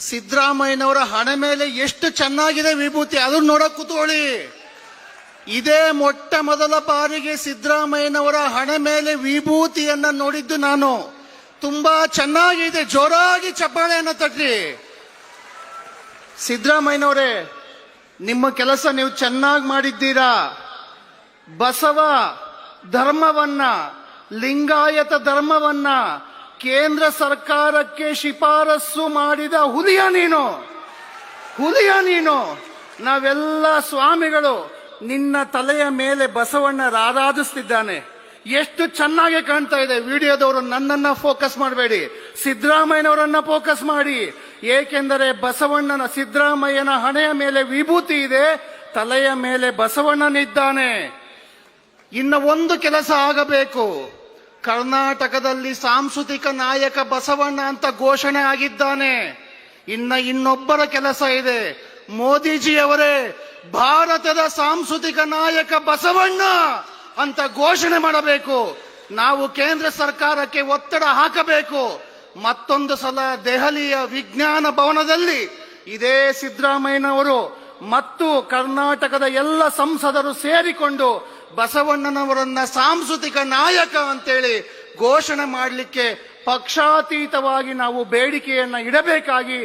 ಸಿದ್ದರಾಮಯ್ಯನವರ ಹಣೆ ಮೇಲೆ ಎಷ್ಟು ಚೆನ್ನಾಗಿದೆ ವಿಭೂತಿ ಅದನ್ನ ನೋಡಕ್ ಕೂತ್ಕೊಳ್ಳಿ. ಇದೇ ಮೊಟ್ಟ ಮೊದಲ ಬಾರಿಗೆ ಸಿದ್ದರಾಮಯ್ಯನವರ ಹಣೆ ಮೇಲೆ ವಿಭೂತಿಯನ್ನ ನೋಡಿದ್ದು ನಾನು. ತುಂಬಾ ಚೆನ್ನಾಗಿದೆ, ಜೋರಾಗಿ ಚಪ್ಪಾಳೆಯನ್ನು ತಟ್ಟಿ ಸಿದ್ದರಾಮಯ್ಯನವರೇ, ನಿಮ್ಮ ಕೆಲಸ ನೀವು ಚೆನ್ನಾಗಿ ಮಾಡಿದ್ದೀರಾ? ಬಸವ ಧರ್ಮವನ್ನ, ಲಿಂಗಾಯತ ಧರ್ಮವನ್ನ ಕೇಂದ್ರ ಸರ್ಕಾರಕ್ಕೆ ಶಿಫಾರಸ್ಸು ಮಾಡಿದ ಹುಲಿಯ ನೀನು. ಹುಲಿಯ ನೀನು. ನಾವೆಲ್ಲ ಸ್ವಾಮಿಗಳು ನಿನ್ನ ತಲೆಯ ಮೇಲೆ ಬಸವಣ್ಣ ರಾರಾಧಿಸ್ತಿದ್ದಾನೆ ಎಷ್ಟು ಚೆನ್ನಾಗಿ ಕಾಣ್ತಾ ಇದೆ ವಿಡಿಯೋದವರು ನನ್ನನ್ನ ಫೋಕಸ್ ಮಾಡಬೇಡಿ. ಸಿದ್ದರಾಮಯ್ಯನವರನ್ನ ಫೋಕಸ್ ಮಾಡಿ. ಏಕೆಂದರೆ ಬಸವಣ್ಣನ ಸಿದ್ದರಾಮಯ್ಯನ ಹಣೆಯ ಮೇಲೆ ವಿಭೂತಿ ಇದೆ. ತಲೆಯ ಮೇಲೆ ಬಸವಣ್ಣನಿದ್ದಾನೆ. ಇನ್ನ ಒಂದು ಕೆಲಸ ಆಗಬೇಕು. ಕರ್ನಾಟಕದಲ್ಲಿ ಸಾಂಸ್ಕೃತಿಕ ನಾಯಕ ಬಸವಣ್ಣ ಅಂತ ಘೋಷಣೆ ಆಗಿದ್ದಾನೆ. ಇನ್ನ ಇನ್ನೊಬ್ಬರ ಕೆಲಸ ಇದೆ. ಮೋದಿಜಿಯವರೇ, ಭಾರತದ ಸಾಂಸ್ಕೃತಿಕ ನಾಯಕ ಬಸವಣ್ಣ ಅಂತ ಘೋಷಣೆ ಮಾಡಬೇಕು. ನಾವು ಕೇಂದ್ರ ಸರ್ಕಾರಕ್ಕೆ ಒತ್ತಡ ಹಾಕಬೇಕು. ಮತ್ತೊಂದು ಸಲ ದೆಹಲಿಯ ವಿಜ್ಞಾನ ಭವನದಲ್ಲಿ ಇದೇ ಸಿದ್ದರಾಮಯ್ಯನವರು ಮತ್ತು ಕರ್ನಾಟಕದ ಎಲ್ಲ ಸಂಸದರು ಸೇರಿಕೊಂಡು ಬಸವಣ್ಣನವರನ್ನ ಸಾಂಸ್ಕೃತಿಕ ನಾಯಕ ಅಂತೇಳಿ ಘೋಷಣೆ ಮಾಡಲಿಕ್ಕೆ ಪಕ್ಷಾತೀತವಾಗಿ ನಾವು ಬೇಡಿಕೆಯನ್ನ ಇಡಬೇಕಾಗಿ